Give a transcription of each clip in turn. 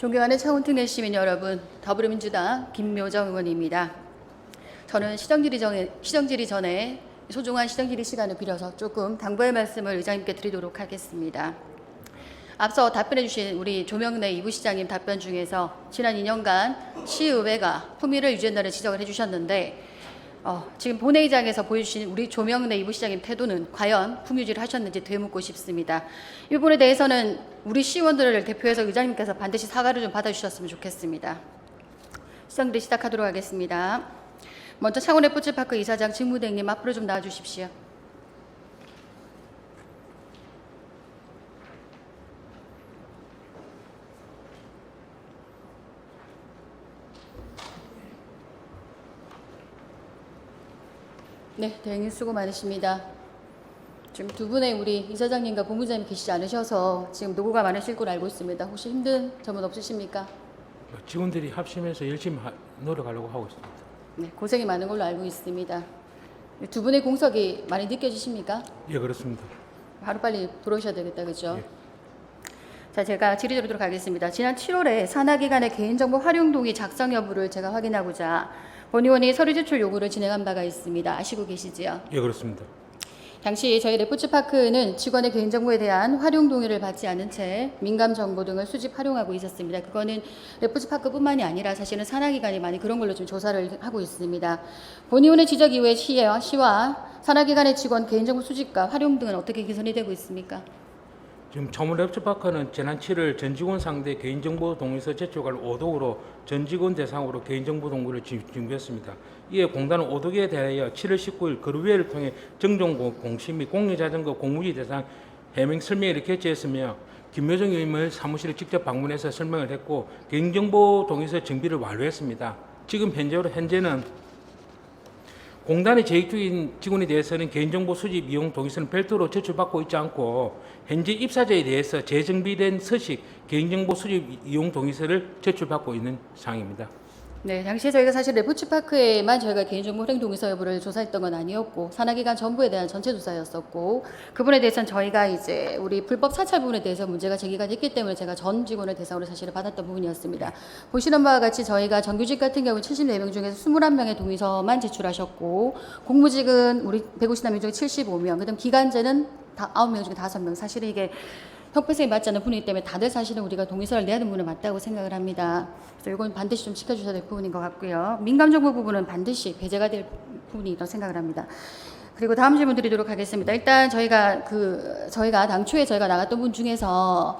존경하는 차원특례 시민 여러분, 더불어민주당 김묘정 의원입니다. 저는 시정질의 전에, 시정질의 전에 소중한 시정질의 시간을 빌어서 조금 당부의 말씀을 의장님께 드리도록 하겠습니다. 앞서 답변해 주신 우리 조명래 이부시장님 답변 중에서 지난 2년간 시의회가 품위를 유지한다는 지적을 해주셨는데 어, 지금 본회의장에서 보여주신 우리 조명래 이부시장님 태도는 과연 품유지를 하셨는지 되묻고 싶습니다. 이 부분에 대해서는 우리 시의원들을 대표해서 의장님께서 반드시 사과를 좀 받아주셨으면 좋겠습니다. 시정들이 시작하도록 하겠습니다. 먼저 창원 레포츠파크 이사장 직무대행님 앞으로 좀 나와주십시오. 네, 대행님 수고 많으십니다. 지금 두 분의 우리 이사장님과 본부장님 계시지 않으셔서 지금 노고가 많으실 걸 알고 있습니다. 혹시 힘든 점은 없으십니까? 직원들이 합심해서 열심히 하- 노력하려고 하고 있습니다. 네, 고생이 많은 걸로 알고 있습니다. 두 분의 공석이 많이 느껴지십니까? 예, 그렇습니다. 하루빨리 들어오셔야 되겠다, 그죠? 예. 자, 제가 질의드리도록 하겠습니다. 지난 7월에 산하기관의 개인정보 활용 동의 작성 여부를 제가 확인하고자 본 의원이 서류 제출 요구를 진행한 바가 있습니다. 아시고 계시지요? 예, 그렇습니다. 당시 저희 레포츠파크는 직원의 개인정보에 대한 활용 동의를 받지 않은 채 민감 정보 등을 수집 활용하고 있었습니다. 그거는 레포츠파크뿐만이 아니라 사실은 산하기관이 많이 그런 걸로 좀 조사를 하고 있습니다. 본의원의 지적 이후에 시와, 시와 산하기관의 직원 개인정보 수집과 활용 등은 어떻게 개선이 되고 있습니까? 지금 청문 랩츠파크는 지난 7월 전 직원 상대 개인정보 동의서 제출을 오독으로 전 직원 대상으로 개인정보 동의를 지- 준비했습니다. 이에 공단은 오독에 대하여 7월 19일 거루회를 통해 공- 공시 및 공유자전거 공무지 대상 해명 설명회를 개최했으며 김여정 의원을 사무실에 직접 방문해서 설명을 했고 개인정보 동의서 정비를 완료했습니다. 지금 현재로 현재는 공단의 재직 중인 직원에 대해서는 개인정보 수집 이용 동의서는 별도로 제출받고 있지 않고 현재 입사자에 대해서 재정비된 서식 개인정보 수집 이용 동의서를 제출받고 있는 상황입니다. 네, 당시에 저희가 사실 레포츠파크에만 저희가 개인정보 활용 동의서 여부를 조사했던 건 아니었고 산하기관 전부에 대한 전체 조사였었고 그분에 대해서는 저희가 이제 우리 불법 사찰 부분에 대해서 문제가 제기가 됐기 때문에 제가 전 직원을 대상으로 사실을 받았던 부분이었습니다. 보시는 바와 같이 저희가 정규직 같은 경우 74명 중에서 21명의 동의서만 제출하셨고 공무직은 우리 150명 중에 75명, 그다음 기간제는 다 9명 중에 5명. 사실은 이게 형평성에 맞지 않는 분이기 때문에 다들 사실은 우리가 동의서를 내야 되는 부분은 맞다고 생각을 합니다. 그래서 이건 반드시 좀 지켜주셔야 될 부분인 것 같고요. 민감정보 부분은 반드시 배제가 될 부분이라고 생각을 합니다. 그리고 다음 질문 드리도록 하겠습니다. 일단 저희가 그 저희가 당초에 저희가 나갔던 분 중에서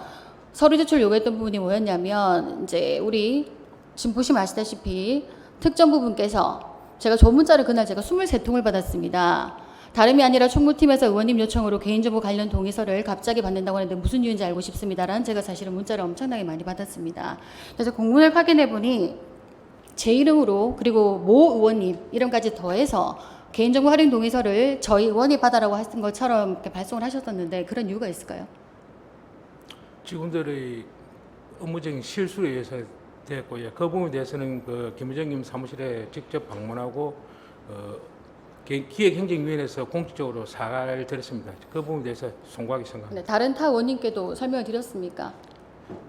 서류 제출 요구했던 부분이 뭐였냐면 이제 우리 지금 보시면 아시다시피 특정 부분께서 제가 조 문자를 그날 제가 23통을 받았습니다. 다름이 아니라 총무팀에서 의원님 요청으로 개인정보 관련 동의서를 갑자기 받는다고 하는데 무슨 이유인지 알고 싶습니다라는 제가 사실은 문자를 엄청나게 많이 받았습니다. 그래서 공문을 확인해 보니 제 이름으로 그리고 모 의원님 이름까지 더해서 개인정보 활용 동의서를 저희 의원이 받아라고 하신 것처럼 이렇게 발송을 하셨었는데 그런 이유가 있을까요? 직원들의 업무적인 실수에 의해서 됐고요. 그 부분에 대해서는 그 김의정님 사무실에 직접 방문하고 어, 기- 기획행정위원회에서 공식적으로 사과를 드렸습니다. 그 부분에 대해서 송구하게 생각합니다. 네, 다른 타 의원님께도 설명을 드렸습니까?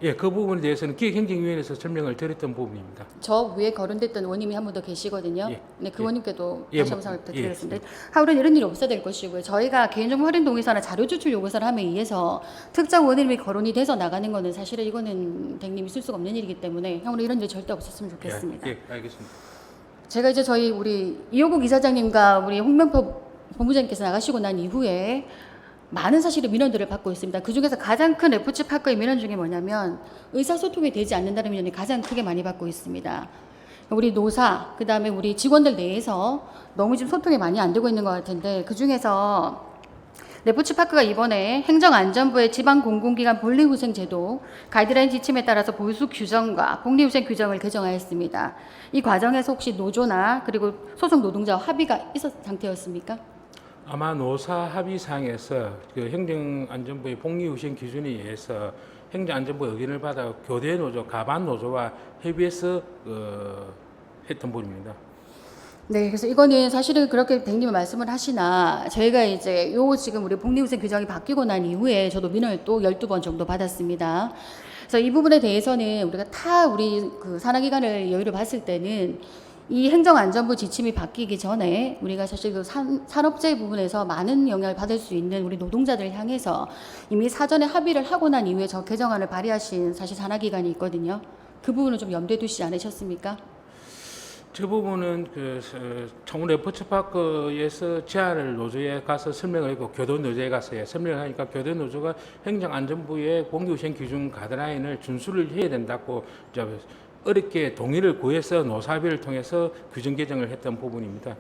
예, 그 부분에 대해서는 기획행정위원회에서 설명을 드렸던 부분입니다. 저 위에 거론됐던 원님이 한 분 더 계시거든요. 예. 네, 그 예. 원님께도 예, 다시 뭐, 한번 예, 부탁드리겠습니다. 하루는 이런 일이 없어야 될 것이고요. 저희가 개인정보 활용 동의서나 자료 제출 요구서를 함에 의해서 특정 원님이 거론이 돼서 나가는 거는 사실은 이거는 대님이 쓸 수가 없는 일이기 때문에 향후로 이런 일 절대 없었으면 좋겠습니다. 예, 예, 알겠습니다. 제가 이제 저희 우리 이호국 이사장님과 우리 홍명표 본부장님께서 나가시고 난 이후에 많은 사실의 민원들을 받고 있습니다. 그 중에서 가장 큰 레포츠 파크의 민원 중에 뭐냐면 의사소통이 되지 않는다는 민원이 가장 크게 많이 받고 있습니다. 우리 노사, 그 다음에 우리 직원들 내에서 너무 지금 소통이 많이 안 되고 있는 것 같은데 그 중에서 레포츠파크가 이번에 행정안전부의 지방공공기관 본리후생 제도 가이드라인 지침에 따라서 보수 규정과 복리후생 규정을 개정하였습니다. 이 과정에서 혹시 노조나 그리고 소속 노동자와 합의가 있었 상태였습니까? 아마 노사 합의상에서 그 행정안전부의 복리후생 기준에 의해서 행정안전부 의견을 받아 교대 노조, 가반 노조와 협의해서 어, 했던 부분입니다. 네, 그래서 이거는 사실은 그렇게 대님이 말씀을 하시나 저희가 이제 요 지금 우리 복리후생 규정이 바뀌고 난 이후에 저도 민원을 또 12번 정도 받았습니다. 그래서 이 부분에 대해서는 우리가 타 우리 그 산하기관을 여유를 봤을 때는 이 행정안전부 지침이 바뀌기 전에 우리가 사실 그 산, 산업재 부분에서 많은 영향을 받을 수 있는 우리 노동자들을 향해서 이미 사전에 합의를 하고 난 이후에 저 개정안을 발의하신 사실 산하기관이 있거든요. 그 부분은 좀 염두에 두시지 않으셨습니까? 저 부분은 그 어, 청운 레포츠파크에서 제안을 노조에 가서 설명을 했고 교도 노조에 가서 예, 설명을 하니까 교도 노조가 행정안전부의 공기우선 기준 가드라인을 준수를 해야 된다고 어렵게 동의를 구해서 노사비를 통해서 규정 개정을 했던 부분입니다.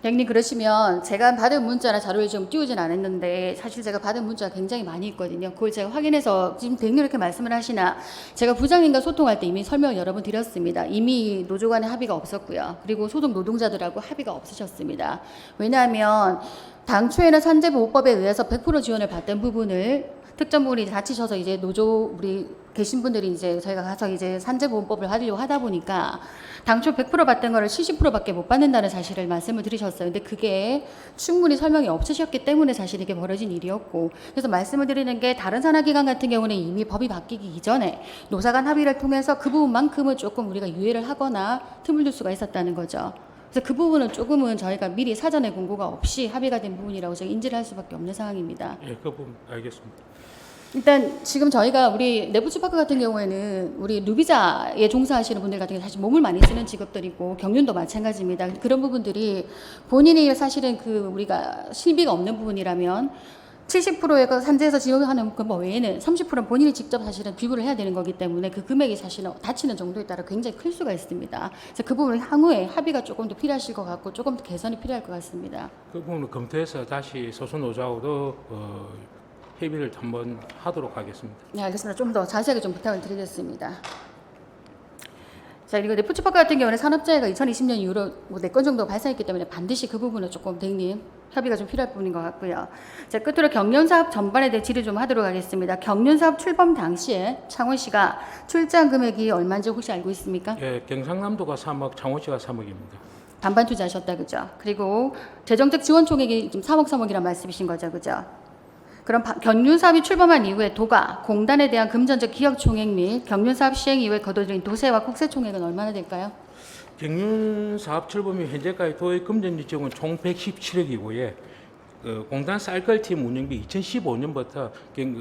대행님 그러시면 제가 받은 문자나 자료를 좀 띄우진 않았는데 사실 제가 받은 문자가 굉장히 많이 있거든요. 그걸 제가 확인해서 지금 대행님 이렇게 말씀을 하시나 제가 부장님과 소통할 때 이미 설명을 여러 번 드렸습니다. 이미 노조 간의 합의가 없었고요. 그리고 소속 노동자들하고 합의가 없으셨습니다. 왜냐하면 당초에는 산재보호법에 의해서 100% 지원을 받던 부분을 특정 부분이 다치셔서 이제 노조 우리 계신 분들이 이제 저희가 가서 이제 산재보험법을 하려고 하다 보니까 당초 100% 받던 거를 70%밖에 못 받는다는 사실을 말씀을 드리셨어요. 근데 그게 충분히 설명이 없으셨기 때문에 사실 이게 벌어진 일이었고 그래서 말씀을 드리는 게 다른 산하기관 같은 경우는 이미 법이 바뀌기 이전에 노사간 합의를 통해서 그 부분만큼은 조금 우리가 유예를 하거나 틈을 둘 수가 있었다는 거죠. 그래서 그 부분은 조금은 저희가 미리 사전에 공고가 없이 합의가 된 부분이라고 저희 인지를 할 수밖에 없는 상황입니다. 예, 그 부분 알겠습니다. 일단 지금 저희가 우리 내부츠파크 같은 경우에는 우리 루비자에 종사하시는 분들 같은 경우 사실 몸을 많이 쓰는 직업들이고 경륜도 마찬가지입니다. 그런 부분들이 본인이 사실은 그 우리가 실비가 없는 부분이라면 70%의 그 산재에서 지원하는 그 뭐 외에는 30%는 본인이 직접 사실은 비부를 해야 되는 거기 때문에 그 금액이 사실은 다치는 정도에 따라 굉장히 클 수가 있습니다. 그래서 그 부분을 향후에 합의가 조금 더 필요하실 것 같고 조금 더 개선이 필요할 것 같습니다. 그 부분을 검토해서 다시 소속 노조하고도 어, 협의를 한번 하도록 하겠습니다. 네, 알겠습니다. 좀 더 자세하게 좀 부탁을 드리겠습니다. 자, 그리고 네프츠파크 같은 경우는 산업재해가 2020년 이후로 뭐 4건 정도 발생했기 때문에 반드시 그 부분은 조금 대행님 협의가 좀 필요할 부분인 것 같고요. 자, 끝으로 경륜사업 전반에 대해 질의 좀 하도록 하겠습니다. 경륜사업 출범 당시에 창원시가 출장 금액이 얼마인지 혹시 알고 있습니까? 예, 경상남도가 3억, 창원시가 3억입니다. 반반 투자하셨다 그죠? 그리고 재정적 지원 총액이 지금 3억 3억이란 말씀이신 거죠, 그죠? 그럼 바- 경륜사업이 출범한 이후에 도가 공단에 대한 금전적 기억 총액 및 경륜사업 시행 이후에 거둬들인 도세와 국세 총액은 얼마나 될까요? 경륜 사업 출범이 현재까지 도의 금전 지원은 총 117억이고요. 예. 그 공단 사이클팀 운영비 2015년부터 경,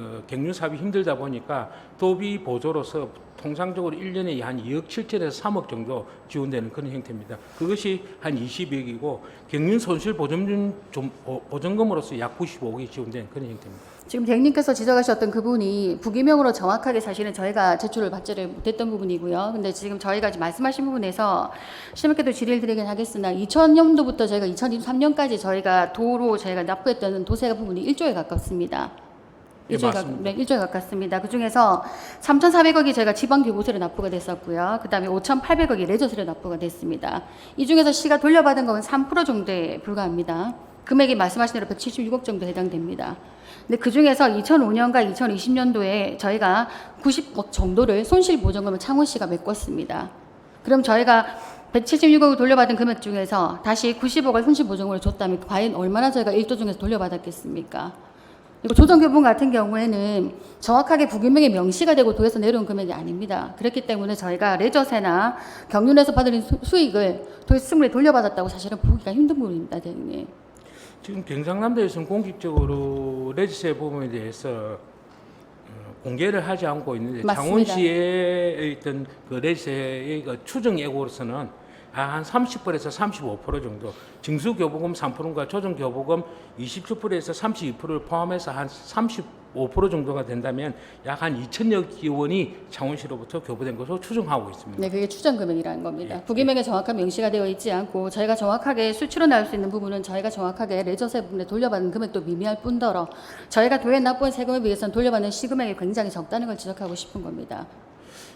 어, 사업이 힘들다 보니까 도비 보조로서 통상적으로 1년에 한 2억 7천에서 3억 정도 지원되는 그런 형태입니다. 그것이 한 20억이고 경륜 손실 보전 좀 보- 보전금으로서 약 95억이 지원되는 그런 형태입니다. 지금 대행님께서 지적하셨던 그 부분이 부기명으로 정확하게 사실은 저희가 제출을 받지를 못했던 부분이고요. 근데 지금 저희가 지금 말씀하신 부분에서 심하게도 질의를 드리긴 하겠으나 2000년도부터 저희가 2023년까지 저희가 도로 저희가 납부했던 도세가 부분이 1조에 가깝습니다. 예, 1조에, 가, 맞습니다. 네, 1조에 가깝습니다. 그 중에서 3,400억이 저희가 지방교부세로 납부가 됐었고요. 그 다음에 5,800억이 레저세로 납부가 됐습니다. 이 중에서 시가 돌려받은 건 3% 정도에 불과합니다. 금액이 말씀하신 대로 176억 정도 해당됩니다. 근데 그 중에서 2005년과 2020년도에 저희가 90억 정도를 손실 보전금을 창원시가 메꿨습니다. 그럼 저희가 176억을 돌려받은 금액 중에서 다시 90억을 손실 보전금을 줬다면 과연 얼마나 저희가 1조 중에서 돌려받았겠습니까? 그리고 조정교분 같은 경우에는 정확하게 부기명에 명시가 되고 도에서 내려온 금액이 아닙니다. 그렇기 때문에 저희가 레저세나 경륜에서 받은 수- 수익을 도에 승물에 돌려받았다고 사실은 보기가 힘든 부분입니다, 대행님. 지금 경상남도에서는 공식적으로 레지세 부분에 대해서 어, 공개를 하지 않고 있는데 맞습니다. 창원시에 있던 그 레지세의 그 추정액으로서는 한 30%에서 35% 정도, 징수교부금 3%과 조정교부금 27%에서 32%를 포함해서 한 35% 정도가 된다면 약 한 2천여 원이 창원시로부터 교부된 것으로 추정하고 있습니다. 네, 그게 추정 금액이라는 겁니다. 예. 부기명에 정확한 명시가 되어 있지 않고 저희가 정확하게 수치로 나올 수 있는 부분은 저희가 정확하게 레저세 부분에 돌려받는 금액도 미미할 뿐더러 저희가 도에 납부한 세금에 비해서는 돌려받는 시금액이 굉장히 적다는 걸 지적하고 싶은 겁니다.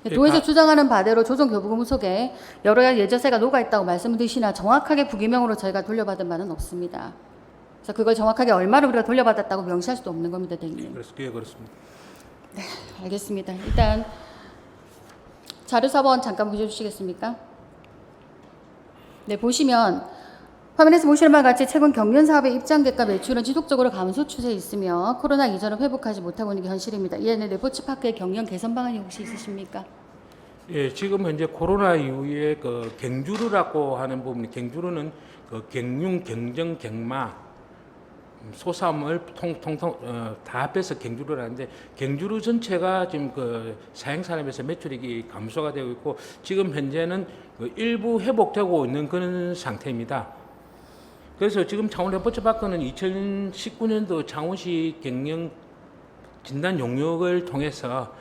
예, 도에서 가- 주장하는 바대로 조정교부금 속에 여러 가지 예저세가 녹아 있다고 말씀드시나 정확하게 부기명으로 저희가 돌려받은 바는 없습니다. 그래서 그걸 정확하게 얼마를 우리가 돌려받았다고 명시할 수도 없는 겁니다, 대행님. 그래서 그게 그렇습니다. 알겠습니다. 일단 자료 4번 잠깐 보여주시겠습니까? 네, 보시면 화면에서 보시는 바와 같이 최근 경륜 사업의 입장객과 매출은 지속적으로 감소 추세에 있으며 코로나 이전을 회복하지 못하고 있는 게 현실입니다. 이에는 레포츠 파크의 경영 개선 방안이 혹시 있으십니까? 예, 지금 현재 코로나 이후에 그 갱주르라고 하는 부분이 갱주르는 그 갱융, 경정, 갱마 음, 소삼을 통통통 어, 다 합해서 갱주르를 하는데 갱주르 전체가 지금 그 사행 산업에서 매출액이 감소가 되고 있고 지금 현재는 그 일부 회복되고 있는 그런 상태입니다. 그래서 지금 창원 레포츠파크는 2019년도 창원시 경영 진단 용역을 통해서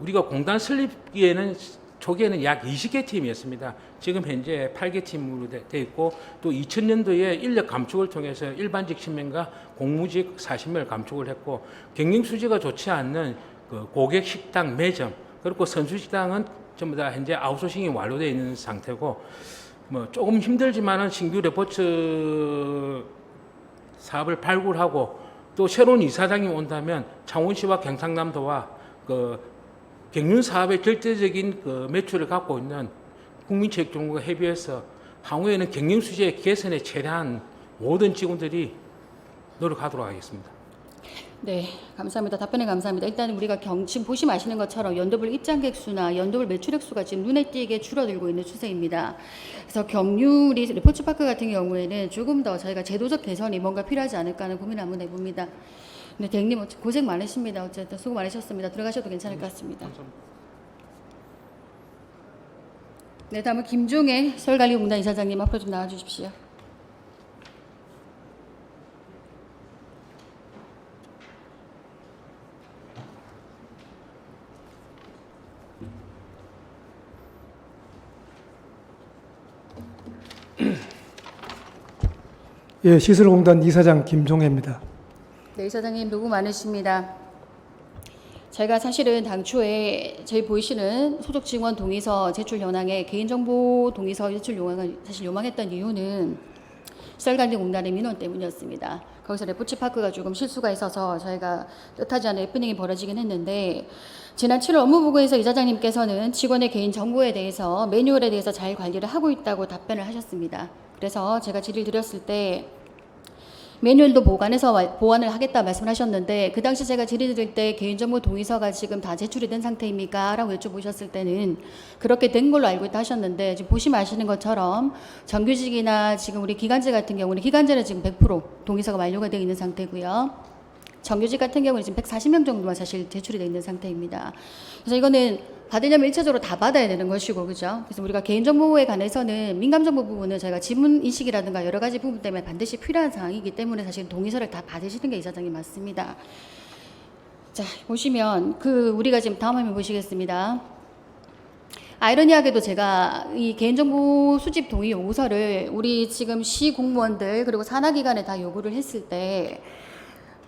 우리가 공단 설립기에는 초기에는 약 20개 팀이었습니다. 지금 현재 8개 팀으로 돼, 돼 있고 또 2000년도에 인력 감축을 통해서 일반직 10명과 공무직 40명을 감축을 했고 경영 수지가 좋지 않는 그 고객 식당 매점 그리고 선수 식당은 전부 다 현재 아웃소싱이 완료되어 있는 상태고 뭐 조금 힘들지만은 신규 레포츠 사업을 발굴하고 또 새로운 이사장이 온다면 창원시와 경상남도와 그 경륜 사업의 절대적인 그 매출을 갖고 있는 국민체육정부가 협의해서 향후에는 경영 수지의 개선에 최대한 모든 직원들이 노력하도록 하겠습니다. 네, 감사합니다. 답변에 감사합니다. 일단 우리가 경, 지금 보시면 아시는 것처럼 연도별 입장객 수나 연도별 매출액 수가 지금 눈에 띄게 줄어들고 있는 추세입니다. 그래서 경유리 레포츠파크 같은 경우에는 조금 더 저희가 제도적 개선이 뭔가 필요하지 않을까 하는 고민 한번 해봅니다. 네, 대행님 고생 많으십니다. 어쨌든 수고 많으셨습니다. 들어가셔도 괜찮을 것 같습니다. 네, 다음은 김종혜 서울관리공단 이사장님 앞으로 좀 나와주십시오. 예, 시설공단 이사장 김종혜입니다. 네, 이사장님 노고 많으십니다. 제가 사실은 당초에 저희 보이시는 소속 직원 동의서 제출 현황에 개인정보 동의서 제출 요청을 사실 요망했던 이유는 시설관리공단의 민원 때문이었습니다. 거기서 레포츠파크가 조금 실수가 있어서 저희가 뜻하지 않은 해프닝이 벌어지긴 했는데 지난 7월 업무보고에서 이사장님께서는 직원의 개인 정보에 대해서 매뉴얼에 대해서 잘 관리를 하고 있다고 답변을 하셨습니다. 그래서 제가 질의를 드렸을 때 매뉴얼도 보관해서 와- 보완을 하겠다 말씀하셨는데 그 당시 제가 질의 드릴 때 개인정보 동의서가 지금 다 제출이 된 상태입니까? 라고 여쭤보셨을 때는 그렇게 된 걸로 알고 있다 하셨는데 지금 보시면 아시는 것처럼 정규직이나 지금 우리 기간제 같은 경우는 기간제는 지금 100% 동의서가 완료가 되어 있는 상태고요. 정규직 같은 경우는 지금 140명 정도만 사실 제출이 되어 있는 상태입니다. 그래서 이거는 받으려면 1차적으로 다 받아야 되는 것이고, 그죠? 그래서 우리가 개인정보에 관해서는 민감정보 부분은 저희가 지문 인식이라든가 여러 가지 부분 때문에 반드시 필요한 사항이기 때문에 사실 동의서를 다 받으시는 게 이사장님 맞습니다. 자, 보시면 그 우리가 지금 다음 화면 보시겠습니다. 아이러니하게도 제가 이 개인정보 수집 동의 요구서를 우리 지금 시 공무원들 그리고 산하기관에 다 요구를 했을 때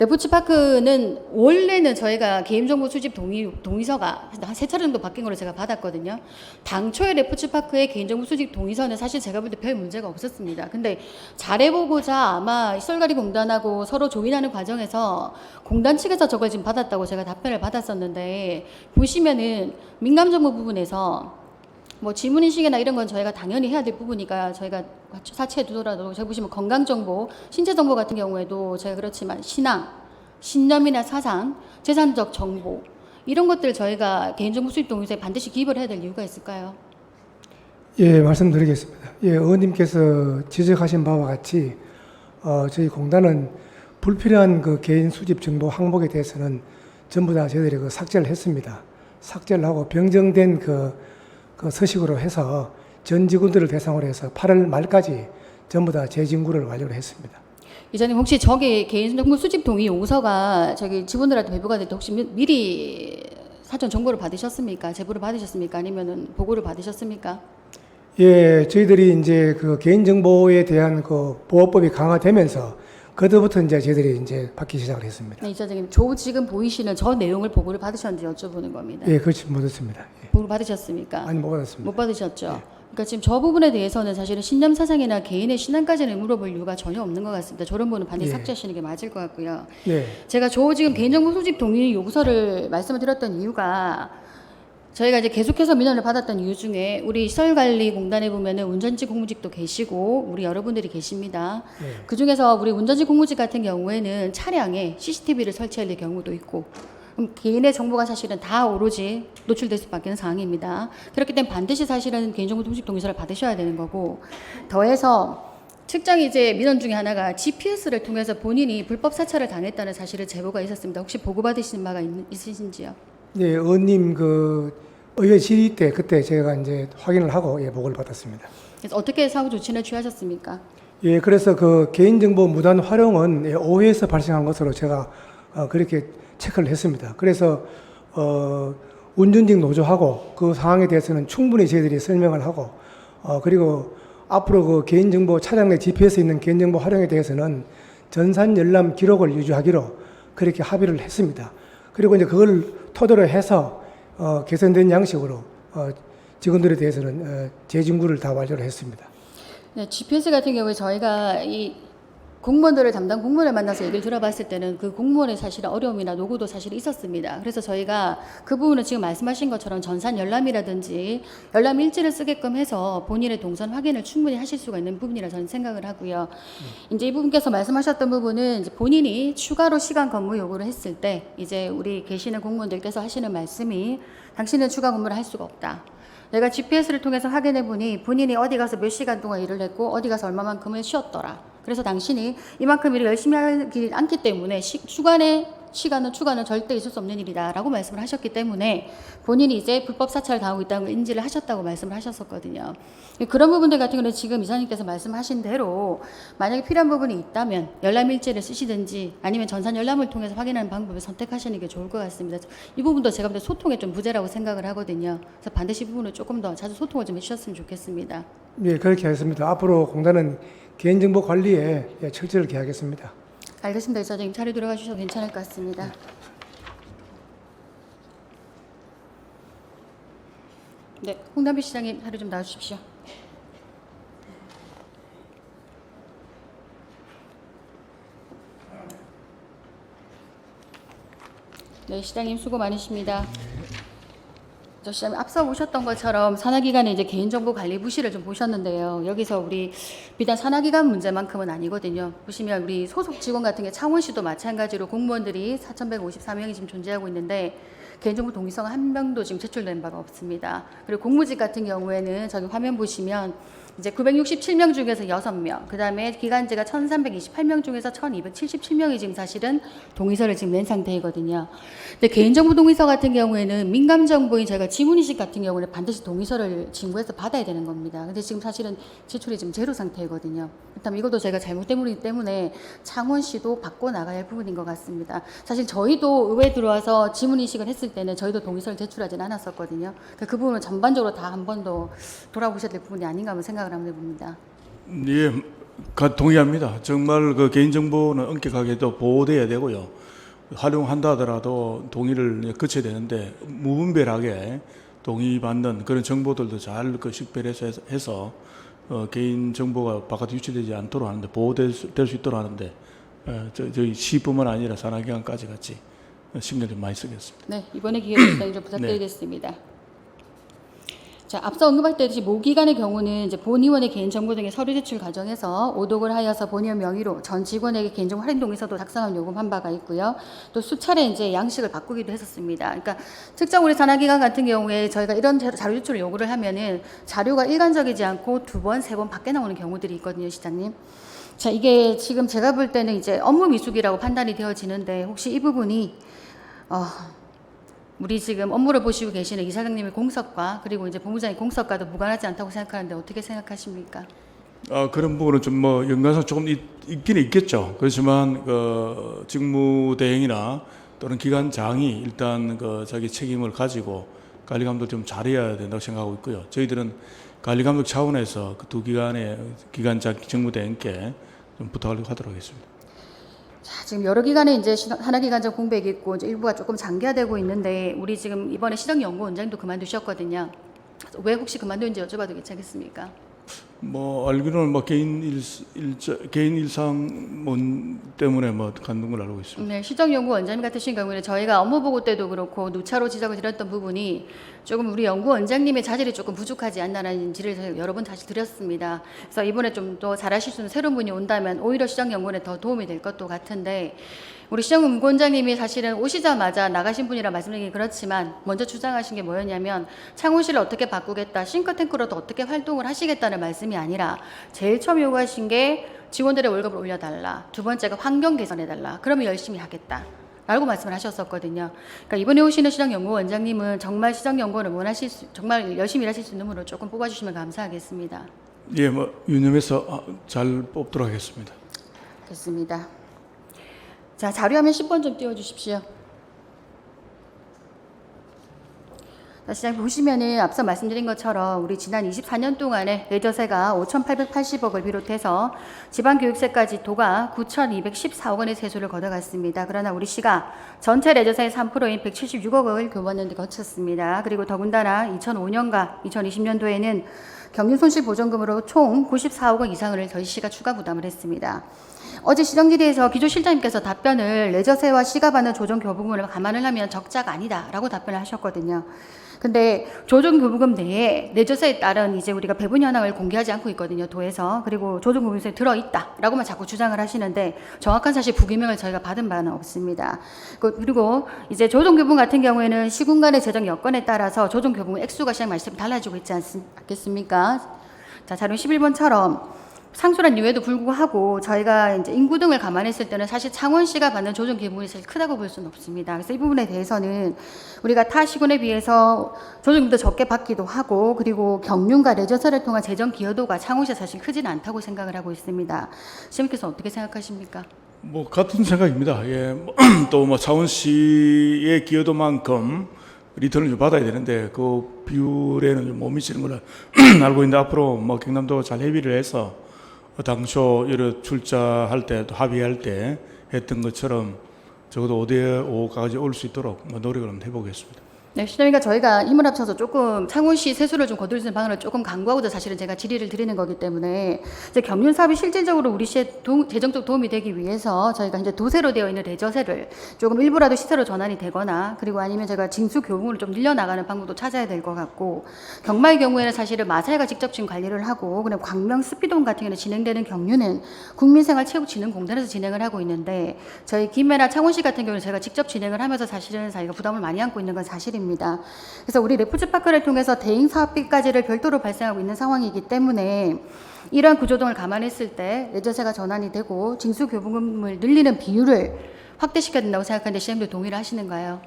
레포츠파크는 원래는 저희가 개인정보 수집 동의, 동의서가 한 세 차례 정도 바뀐 걸로 제가 받았거든요. 당초에 레포츠파크의 개인정보 수집 동의서는 사실 제가 볼 때 별 문제가 없었습니다. 근데 잘해보고자 아마 시설관리 공단하고 서로 조인하는 과정에서 공단 측에서 저걸 지금 받았다고 제가 답변을 받았었는데 보시면은 민감정보 부분에서 뭐 지문인식이나 이런 건 저희가 당연히 해야 될 부분이니까 저희가 사치해 두더라도 저기 보시면 건강정보, 신체정보 같은 경우에도 제가 그렇지만 신앙, 신념이나 사상, 재산적 정보 이런 것들 저희가 개인정보 수집 동의서에 반드시 기입을 해야 될 이유가 있을까요? 예, 말씀드리겠습니다. 예, 의원님께서 지적하신 바와 같이 어, 저희 공단은 불필요한 그 개인 수집 정보 항목에 대해서는 전부 다 저희들이 그 삭제를 했습니다. 삭제를 하고 병정된 그, 그 서식으로 해서 전 직원들을 대상으로 해서 8월 말까지 전부 다 재진구를 완료를 했습니다. 이사님 혹시 저기 개인정보 수집 동의 용서가 저기 직원들한테 배부가 될 때 혹시 미- 미리 사전 정보를 받으셨습니까? 제보를 받으셨습니까? 아니면은 보고를 받으셨습니까? 예, 저희들이 이제 그 개인정보에 대한 그 보호법이 강화되면서 그때부터 이제 저희들이 이제 받기 시작을 했습니다. 네, 이사장님, 저 지금 보이시는 저 내용을 보고를 받으셨는지 여쭤보는 겁니다. 예, 그렇지 못했습니다. 예. 보고 받으셨습니까? 아니 못 받았습니다. 못 받으셨죠? 그러니까 지금 저 부분에 대해서는 사실은 신념 사상이나 개인의 신앙까지는 물어볼 이유가 전혀 없는 것 같습니다. 저런 분은 반드시 예. 삭제하시는 게 맞을 것 같고요. 네. 제가 저 지금 개인정보 수집 동의 요구서를 말씀을 드렸던 이유가 저희가 이제 계속해서 민원을 받았던 이유 중에 우리 시설관리공단에 보면은 운전직 공무직도 계시고 우리 여러분들이 계십니다. 네. 그 중에서 우리 운전직 공무직 같은 경우에는 차량에 CCTV를 설치할 경우도 있고 그럼 개인의 정보가 사실은 다 오로지 노출될 수밖에 없는 상황입니다. 그렇기 때문에 반드시 사실은 개인정보 통식 동의서를 받으셔야 되는 거고 더해서 측정 이제 민원 중에 하나가 GPS를 통해서 본인이 불법 사찰을 당했다는 사실을 제보가 있었습니다. 혹시 보고받으신 바가 있, 있으신지요? 예, 의원님 그 의회 질의 때 그때 제가 이제 확인을 하고 예, 보고를 받았습니다. 그래서 어떻게 사후 조치를 취하셨습니까? 예, 그래서 그 개인정보 무단 활용은 예, 오해에서 발생한 것으로 제가 어, 그렇게 체크를 했습니다. 그래서 어, 운전직 노조하고 그 상황에 대해서는 충분히 저희들이 설명을 하고 어, 그리고 앞으로 그 개인정보 차량 내 GPS 있는 개인정보 활용에 대해서는 전산 열람 기록을 유지하기로 그렇게 합의를 했습니다. 그리고 이제 그걸 토대로 해서 어, 개선된 양식으로 어, 직원들에 대해서는 어, 재증구를 다 완료를 했습니다. 네, GPS 같은 경우에 저희가 이 공무원들을 담당 공무원을 만나서 얘기를 들어봤을 때는 그 공무원의 사실은 어려움이나 노고도 사실 있었습니다. 그래서 저희가 그 부분은 지금 말씀하신 것처럼 전산 열람이라든지 열람 일지를 쓰게끔 해서 본인의 동선 확인을 충분히 하실 수가 있는 부분이라 저는 생각을 하고요. 이제 이 부분께서 말씀하셨던 부분은 본인이 추가로 시간 근무 요구를 했을 때 이제 우리 계시는 공무원들께서 하시는 말씀이 당신은 추가 근무를 할 수가 없다. 내가 GPS를 통해서 확인해 보니 본인이 어디 가서 몇 시간 동안 일을 했고 어디 가서 얼마만큼을 쉬었더라. 그래서 당신이 이만큼 일을 열심히 하지 않기 때문에 시, 주간에 시간은 추가는 절대 있을 수 없는 일이다라고 말씀을 하셨기 때문에 본인이 이제 불법 사찰을 당하고 있다는 걸 인지를 하셨다고 말씀을 하셨었거든요. 그런 부분들 같은 경우는 지금 이사님께서 말씀하신 대로 만약에 필요한 부분이 있다면 열람 일지를 쓰시든지 아니면 전산 열람을 통해서 확인하는 방법을 선택하시는 게 좋을 것 같습니다. 이 부분도 제가 볼 때 소통에 좀 부재라고 생각을 하거든요. 그래서 반드시 이 부분을 조금 더 자주 소통을 좀 해주셨으면 좋겠습니다. 예, 그렇게 하겠습니다. 앞으로 공단은 개인정보 관리에 예, 철저를 기하겠습니다. 알겠습니다. 이사장님 자리 들어가 주셔도 괜찮을 것 같습니다. 네, 홍남비 시장님 자리 좀 나와주십시오. 네, 시장님 수고 많으십니다. 저 시장님 앞서 보셨던 것처럼 산하기관의 이제 개인정보 관리 부실을 좀 보셨는데요. 여기서 우리 비단 산하기관 문제만큼은 아니거든요. 보시면 우리 소속 직원 같은 게 창원시도 마찬가지로 공무원들이 4,154명이 지금 존재하고 있는데 개인정보 동의서가 한 명도 지금 제출된 바가 없습니다. 그리고 공무직 같은 경우에는 저기 화면 보시면 이제 967명 중에서 6명, 그 다음에 기간제가 1328명 중에서 1277명이 지금 사실은 동의서를 지금 낸 상태이거든요. 근데 개인정보 동의서 같은 경우에는 민감정보인 저희가 지문인식 같은 경우는 반드시 동의서를 진구해서 받아야 되는 겁니다. 근데 지금 사실은 제출이 지금 제로 상태이거든요. 그렇다면 이것도 제가 잘못 때문이기 때문에 창원시도 바꿔 나가야 할 부분인 것 같습니다. 사실 저희도 의회에 들어와서 지문인식을 했을 때는 저희도 동의서를 제출하진 않았었거든요. 그그 부분은 전반적으로 다 한 번 더 돌아보셔야 될 부분이 아닌가 하는 생각 을 합니다. 봅니다. 예, 가- 동의합니다. 정말 그 개인정보는 엄격하게도 보호돼야 되고요. 활용한다 하더라도 동의를 거쳐야 되는데 무분별하게 동의받는 그런 정보들도 잘 그 식별해서 해서- 어, 개인 정보가 바깥에 유출되지 않도록 하는데 보호될 수, 될 수 있도록 하는데 어, 저, 저희 시뿐만 아니라 산하기관까지 같이 신경 좀 많이 쓰겠습니다. 네, 이번에 기회를 시장님 좀 부탁드리겠습니다. 자, 앞서 언급했듯이 모기관의 경우는 이제 본의원의 개인정보 등의 서류 제출 과정에서 오독을 하여서 본의원 명의로 전 직원에게 개인정보 할인 동의서도 작성한 요금한 바가 있고요. 또 수차례 이제 양식을 바꾸기도 했었습니다. 그러니까 특정 우리 산하기관 같은 경우에 저희가 이런 자- 자료 제출을 요구를 하면은 자료가 일관적이지 않고 두 번, 세 번 밖에 나오는 경우들이 있거든요, 시장님. 자, 이게 지금 제가 볼 때는 이제 업무 미숙이라고 판단이 되어지는데 혹시 이 부분이 어, 우리 지금 업무를 보시고 계시는 이사장님의 공석과 그리고 이제 본부장의 공석과도 무관하지 않다고 생각하는데 어떻게 생각하십니까? 아, 그런 부분은 좀 뭐 연관성 조금 있, 있긴 있겠죠. 그렇지만 그 직무 대행이나 또는 기관장이 일단 그 자기 책임을 가지고 관리 감독 좀 잘해야 된다고 생각하고 있고요. 저희들은 관리 감독 차원에서 그 두 기관의 기관장 직무 대행께 좀 부탁을 하도록 하겠습니다. 자, 지금 여러 기관에 이제 시- 하나기관장 공백이 있고 이제 일부가 조금 장기화되고 있는데 우리 지금 이번에 시정연구 원장도 그만두셨거든요. 그래서 왜 혹시 그만두는지 여쭤봐도 괜찮겠습니까? 뭐 알기로는 뭐 개인 일, 일자, 개인 일상문 때문에 뭐 간둔 걸 알고 있습니다. 네, 시정연구원장님 같으신 경우에는 저희가 업무 보고 때도 그렇고 누차로 지적을 드렸던 부분이 조금 우리 연구원장님의 자질이 조금 부족하지 않나라는 질을 여러 번 다시 드렸습니다. 그래서 이번에 좀 더 잘하실 수 있는 새로운 분이 온다면 오히려 시장연구원에 더 도움이 될 것도 같은데 우리 시장연구원장님이 사실은 오시자마자 나가신 분이라 말씀드리기 그렇지만 먼저 주장하신 게 뭐였냐면 창원시를 어떻게 바꾸겠다, 싱크탱크로도 어떻게 활동을 하시겠다는 말씀이 아니라 제일 처음 요구하신 게 직원들의 월급을 올려달라. 두 번째가 환경 개선해달라. 그러면 열심히 하겠다. 라고 말씀을 하셨었거든요. 그러니까 이번에 오시는 시장연구원장님은 정말 시장연구원을 원하실 수, 정말 열심히 일하실 수 있는 분으로 조금 뽑아주시면 감사하겠습니다. 예, 뭐 유념해서 아, 잘 뽑도록 하겠습니다. 됐습니다. 자, 자료화면 10번 좀 띄워주십시오. 자, 시장 보시면은 앞서 말씀드린 것처럼 우리 지난 24년 동안에 레저세가 5,880억을 비롯해서 지방교육세까지 도가 9,214억 원의 세수를 걷어갔습니다. 그러나 우리 시가 전체 레저세의 3%인 176억을 교부하는 데 거쳤습니다. 그리고 더군다나 2005년과 2020년도에는 경륜 손실 보전금으로 총 94억 원 이상을 저희 시가 추가 부담을 했습니다. 어제 시정질의에서 기조실장님께서 답변을 레저세와 시가 받는 조정 교부금을 감안을 하면 적자가 아니다라고 답변을 하셨거든요. 근데 조정 교부금 내에 레저세에 따른 이제 우리가 배분 현황을 공개하지 않고 있거든요. 도에서 그리고 조정 교부금에 들어 있다라고만 자꾸 주장을 하시는데 정확한 사실 부기명을 저희가 받은 바는 없습니다. 그- 그리고 이제 조정 교부금 같은 경우에는 시군 간의 재정 여건에 따라서 조정 교부금 액수가 시장 말씀 달라지고 있지 않겠습니까? 자, 자료 11번처럼 상술한 이유에도 불구하고 저희가 이제 인구 등을 감안했을 때는 사실 창원시가 받는 조정 기분이 제일 크다고 볼 수는 없습니다. 그래서 이 부분에 대해서는 우리가 타 시군에 비해서 조정금도 적게 받기도 하고 그리고 경륜과 레저설을 통한 재정 기여도가 창원시가 사실 크지는 않다고 생각을 하고 있습니다. 시장님께서 어떻게 생각하십니까? 뭐 같은 생각입니다. 예, 또뭐 차원시의 기여도만큼 리턴을 좀 받아야 되는데 그 비율에는 좀 못 미치는 걸로 알고 있는데 앞으로 뭐 경남도가 잘 협의를 해서 당초 여러 출자할 때또 합의할 때 했던 것처럼 적어도 5대 5까지 올 수 있도록 뭐 노력을 한번 해보겠습니다. 네, 시장님과 저희가 힘을 합쳐서 조금 창원시 세수를 좀 거둘 수 있는 방안을 조금 강구하고자 사실은 제가 질의를 드리는 거기 때문에 이제 경륜 사업이 실질적으로 우리 시에 도, 재정적 도움이 되기 위해서 저희가 이제 도세로 되어 있는 레저세를 조금 일부라도 시세로 전환이 되거나 그리고 아니면 제가 징수 교부를 좀 늘려나가는 방법도 찾아야 될 것 같고 경마의 경우에는 사실은 마사회가 직접 지금 관리를 하고 그냥 광명 스피드홈 같은 경우는 진행되는 경유는 국민생활체육진흥공단에서 진행을 하고 있는데 저희 김해나 창원시 같은 경우는 제가 직접 진행을 하면서 사실은 저희가 부담을 많이 안고 있는 건 사실입니다. 그래서 우리 레프트파크를 통해서 대행 사업비까지를 별도로 발생하고 있는 상황이기 때문에 이러한 구조등을 감안했을 때 레저세가 전환이 되고 징수교부금을 늘리는 비율을 확대시켜야 된다고 생각하는데 시장님도 동의를 하시는가요?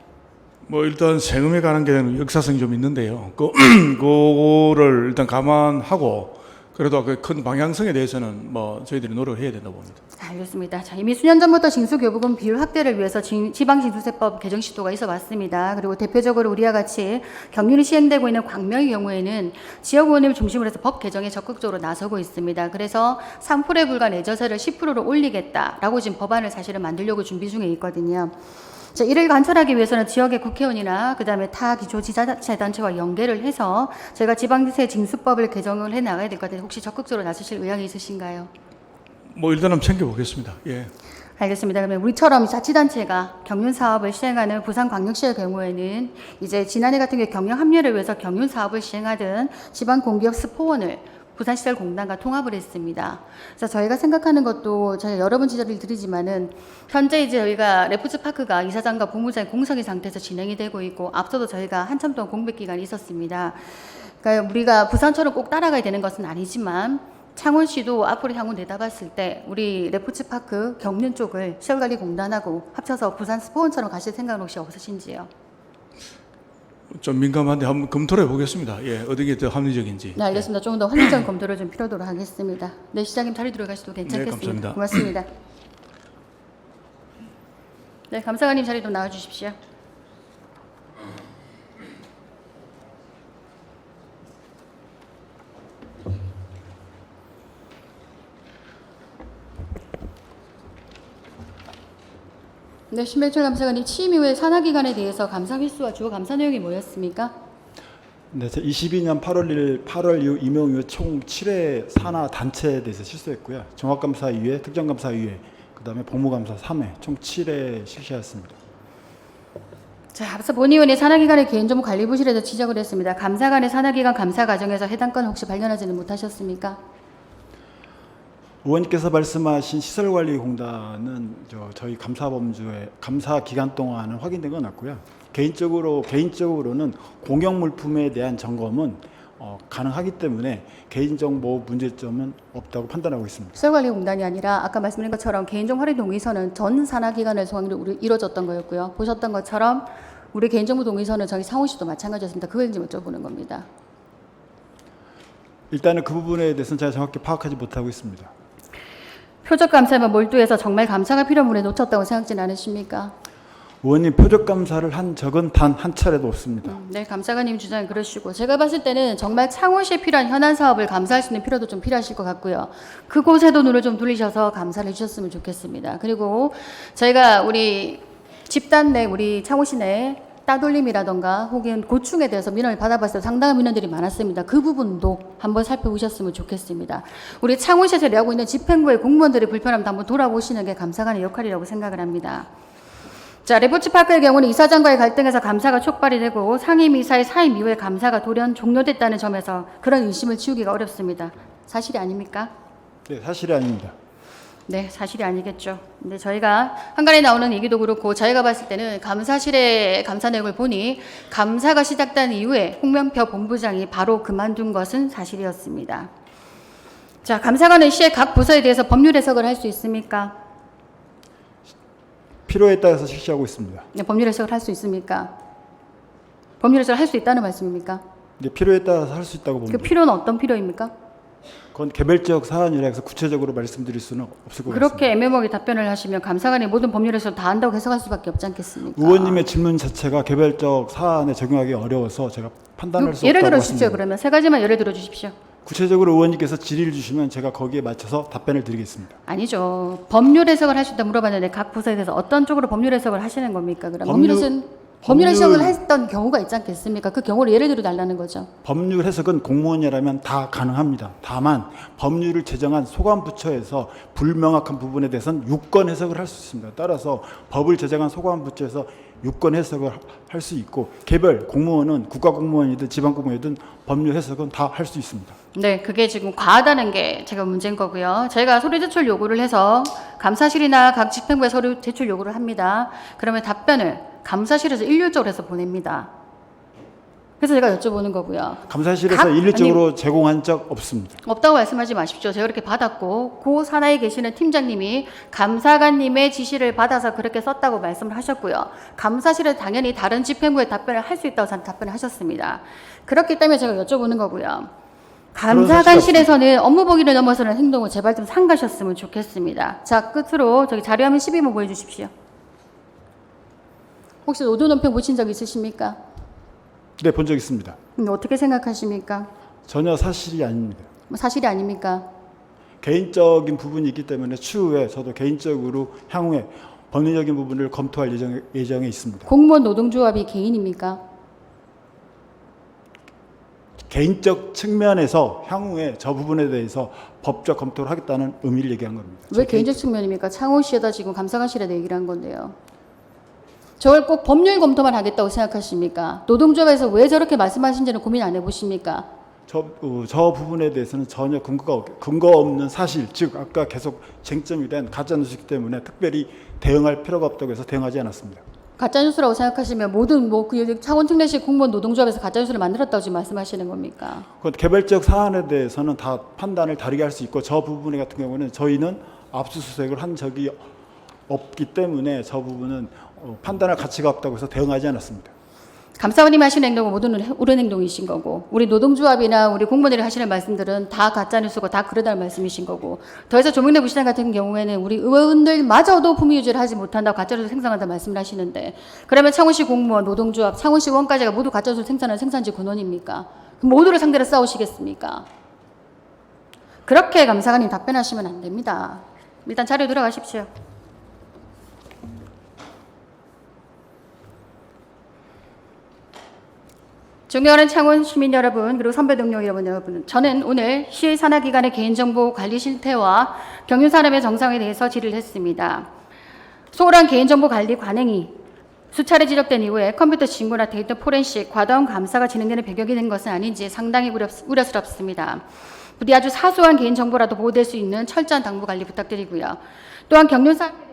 뭐 일단 세금에 관한 게 역사성이 좀 있는데요. 그 그거를 일단 감안하고 그래도 그 큰 방향성에 대해서는 뭐 저희들이 노력을 해야 된다고 봅니다. 알겠습니다. 자, 이미 수년 전부터 징수교부금 비율 확대를 위해서 지- 지방징수세법 개정 시도가 있어 왔습니다. 그리고 대표적으로 우리와 같이 경륜이 시행되고 있는 광명의 경우에는 지역의원님을 중심으로 해서 법 개정에 적극적으로 나서고 있습니다. 그래서 3%에 불과한 예저세를 10%로 올리겠다라고 지금 법안을 사실은 만들려고 준비 중에 있거든요. 자, 이를 관철하기 위해서는 지역의 국회의원이나 그다음에 타 기초 지자체단체와 연계를 해서 저희가 지방세 징수법을 개정을 해 나가야 될 것 같은데 혹시 적극적으로 나서실 의향이 있으신가요? 뭐 일단 한번 챙겨보겠습니다. 예. 알겠습니다. 그러면 우리처럼 자치단체가 경륜 사업을 시행하는 부산광역시의 경우에는 이제 지난해 같은 경우 경영 합류를 위해서 경륜 사업을 시행하던 지방 공기업 스포원을 부산시설 공단과 통합을 했습니다. 그래서 저희가 생각하는 것도 저희가 여러 번 지적을 드리지만은 현재 이제 저희가 레프트 파크가 이사장과 본부장의 공석인 상태에서 진행이 되고 있고 앞서도 저희가 한참 동안 공백 기간이 있었습니다. 그러니까 우리가 부산처럼 꼭 따라가야 되는 것은 아니지만 창원 시도 앞으로 향후 내다봤을 때 우리 레프트파크 경륜 쪽을 시설관리공단하고 합쳐서 부산 스포원처럼 가실 생각은 혹시 없으신지요? 좀 민감한데 한번 검토를 해보겠습니다. 예, 어떤 게 더 합리적인지. 네, 알겠습니다. 조금 더 합리적인 검토를 좀 필요하도록 하겠습니다. 네, 시장님 자리 들어가셔도 괜찮겠습니다. 네, 감사합니다. 고맙습니다. 네, 감사관님 자리 좀 나와주십시오. 네, 신백철 감사관님 취임 이후에 산하 기관에 대해서 감사 횟수와 주요 감사 내용이 뭐였습니까? 네, 제 22년 8월 1일 8월 이후 임용 이후 총 7회 산하 단체에 대해서 실수했고요. 종합감사 2회, 특정감사 2회, 그다음에 법무감사 3회, 총 7회 실시했습니다. 자, 앞서 본 의원이 산하기관의 개인정보 관리 부실에도 지적을 했습니다. 감사관의 산하기관 감사 과정에서 해당 건 혹시 발견하지는 못하셨습니까? 의원님께서 말씀하신 시설관리공단은 저 저희 감사 범주의 감사 기간 동안은 확인된 건 없고요. 개인적으로 개인적으로는 공영 물품에 대한 점검은 어, 가능하기 때문에 개인정보 문제점은 없다고 판단하고 있습니다. 시설관리공단이 아니라 아까 말씀드린 것처럼 개인정보 활용 동의서는 전 소환으로 우리- 이루어졌던 거였고요. 보셨던 것처럼 우리 개인정보 동의서는 저희 상호시도 마찬가지였습니다. 그걸 이제 여쭤보는 겁니다. 일단은 그 부분에 대해서는 제가 정확히 파악하지 못하고 있습니다. 표적 감사에만 몰두해서 정말 감사가 필요한 분에 놓쳤다고 생각지는 않으십니까? 의원님 표적 감사를 한 적은 단 한 차례도 없습니다. 음, 네, 감사관님 주장은 그러시고 제가 봤을 때는 정말 창원시에 필요한 현안 사업을 감사할 수 있는 필요도 좀 필요하실 것 같고요. 그곳에도 눈을 좀 돌리셔서 감사를 해주셨으면 좋겠습니다. 그리고 저희가 우리 집단 내 우리 창원시 내 따돌림이라던가 혹은 고충에 대해서 민원을 받아봤을 때 상당한 민원들이 많았습니다. 그 부분도 한번 살펴보셨으면 좋겠습니다. 우리 창원시에서 일하고 있는 집행부의 공무원들의 불편함도 한번 돌아보시는 게 감사관의 역할이라고 생각을 합니다. 자, 레포츠 파크의 경우는 이사장과의 갈등에서 감사가 촉발이 되고 상임 이사의 사임 이후에 감사가 돌연 종료됐다는 점에서 그런 의심을 지우기가 어렵습니다. 사실이 아닙니까? 네, 사실이 아닙니다. 네, 사실이 아니겠죠. 근데 저희가 한간에 나오는 얘기도 그렇고 저희가 봤을 때는 감사실의 감사 내용을 보니 감사가 시작된 이후에 홍명표 본부장이 바로 그만둔 것은 사실이었습니다. 자, 감사관은 시의 각 부서에 대해서 법률 해석을 할 수 있습니까? 필요에 따라서 실시하고 있습니다. 네, 법률 해석을 할 수 있습니까? 법률 해석을 할 수 있다는 말씀입니까? 이제 필요에 따라서 할 수 있다고 그 봅니다. 필요는 어떤 필요입니까? 그건 개별적 사안이라 해서 구체적으로 말씀드릴 수는 없을 것 그렇게 같습니다. 애매모호하게 답변을 하시면 감사관이 모든 법률에서 다 안다고 해석할 수밖에 없지 않겠습니까? 의원님의 질문 자체가 개별적 사안에 적용하기 어려워서 제가 판단할 수 예를 없다고 들어 주십시오. 말씀드립니다. 그러면 세 가지만 예를 들어 주십시오. 구체적으로 의원님께서 질의를 주시면 제가 거기에 맞춰서 답변을 드리겠습니다. 아니죠. 법률 해석을 있다 물어봤는데 각 부서에 대해서 어떤 쪽으로 법률 해석을 하시는 겁니까? 그럼 법률, 법률- 해석 법률 법률- 해석을 했던 경우가 있지 않겠습니까? 그 경우를 예를 들어 달라는 거죠. 법률 해석은 공무원이라면 다 가능합니다. 다만 법률을 제정한 소관부처에서 불명확한 부분에 대해서는 유권 해석을 할 수 있습니다. 따라서 법을 제정한 소관부처에서 유권 해석을 할 수 있고 개별 공무원은 국가공무원이든 지방공무원이든 법률 해석은 다 할 수 있습니다. 네, 그게 지금 과하다는 게 제가 문제인 거고요. 저희가 서류 제출 요구를 해서 감사실이나 각 집행부에 서류 제출 요구를 합니다. 그러면 답변을 감사실에서 일률적으로 해서 보냅니다. 그래서 제가 여쭤보는 거고요. 감사실에서 각- 일률적으로 제공한 적 없습니다. 없다고 말씀하지 마십시오. 제가 이렇게 받았고 그 산하에 계시는 팀장님이 감사관님의 지시를 받아서 그렇게 썼다고 말씀을 하셨고요. 감사실은 당연히 다른 집행부에 답변을 할 수 있다고 답변을 하셨습니다. 그렇기 때문에 제가 여쭤보는 거고요. 감사관실에서는 업무 보기를 넘어서는 행동을 제발 좀 삼가셨으면 좋겠습니다. 자 끝으로 저기 자료화면 12번 보여주십시오. 혹시 노조논평 보신 적 있으십니까? 네, 본 적 있습니다. 음, 어떻게 생각하십니까? 전혀 사실이 아닙니다. 뭐 사실이 아닙니까? 개인적인 부분이 있기 때문에 추후에 저도 개인적으로 향후에 법리적인 부분을 검토할 예정, 예정에 있습니다. 공무원 노동조합이 개인입니까? 개인적 측면에서 향후에 저 부분에 대해서 법적 검토를 하겠다는 의미를 얘기한 겁니다. 왜 개인적 측면입니까? 창원시에다 지금 감사관실에다 얘기를 한 건데요. 저걸 꼭 법률 검토만 하겠다고 생각하십니까? 노동조합에서 왜 저렇게 말씀하신지는 고민 안 해보십니까? 저, 어, 저 부분에 대해서는 전혀 근거가 없- 근거 없는 사실, 즉 아까 계속 쟁점이 된 가짜 뉴스이기 때문에 특별히 대응할 필요가 없다고 해서 대응하지 않았습니다. 가짜 뉴스라고 생각하시면 모든 뭐그 창원 특례시 공무원 노동조합에서 가짜 뉴스를 만들었다고 지금 말씀하시는 겁니까? 그 개별적 사안에 대해서는 다 판단을 다르게 할 수 있고 저 부분에 같은 경우는 저희는 압수수색을 한 적이 없기 때문에 저 부분은 어, 판단할 가치가 없다고 해서 대응하지 않았습니다. 감사원님 하시는 행동은 모든 옳은 행동이신 거고 우리 노동조합이나 우리 공무원들이 하시는 말씀들은 다 가짜뉴스고 다 그러다는 말씀이신 거고 더해서 조명래 부시장 같은 경우에는 우리 의원들마저도 품위 유지를 하지 못한다고 가짜뉴스 생산한다 말씀을 하시는데 그러면 창원시 공무원, 노동조합, 창원시 원까지가 모두 가짜뉴스 생산하는 생산지 군원입니까? 그럼 모두를 상대로 싸우시겠습니까? 그렇게 감사관님 답변하시면 안 됩니다. 일단 자료 들어가십시오. 존경하는 창원 시민 여러분 그리고 선배 동료 여러분 저는 오늘 시 산하기관의 개인정보 관리 실태와 경륜산업의 정상에 대해서 질의를 했습니다. 소홀한 개인정보 관리 관행이 수차례 지적된 이후에 컴퓨터 신고나 데이터 포렌식, 과다운 감사가 진행되는 배경이 된 것은 아닌지 상당히 우려, 우려 스럽습니다. 부디 아주 사소한 개인정보라도 보호될 수 있는 철저한 당부 관리 부탁드리고요. 또한 경륜 사항에 대해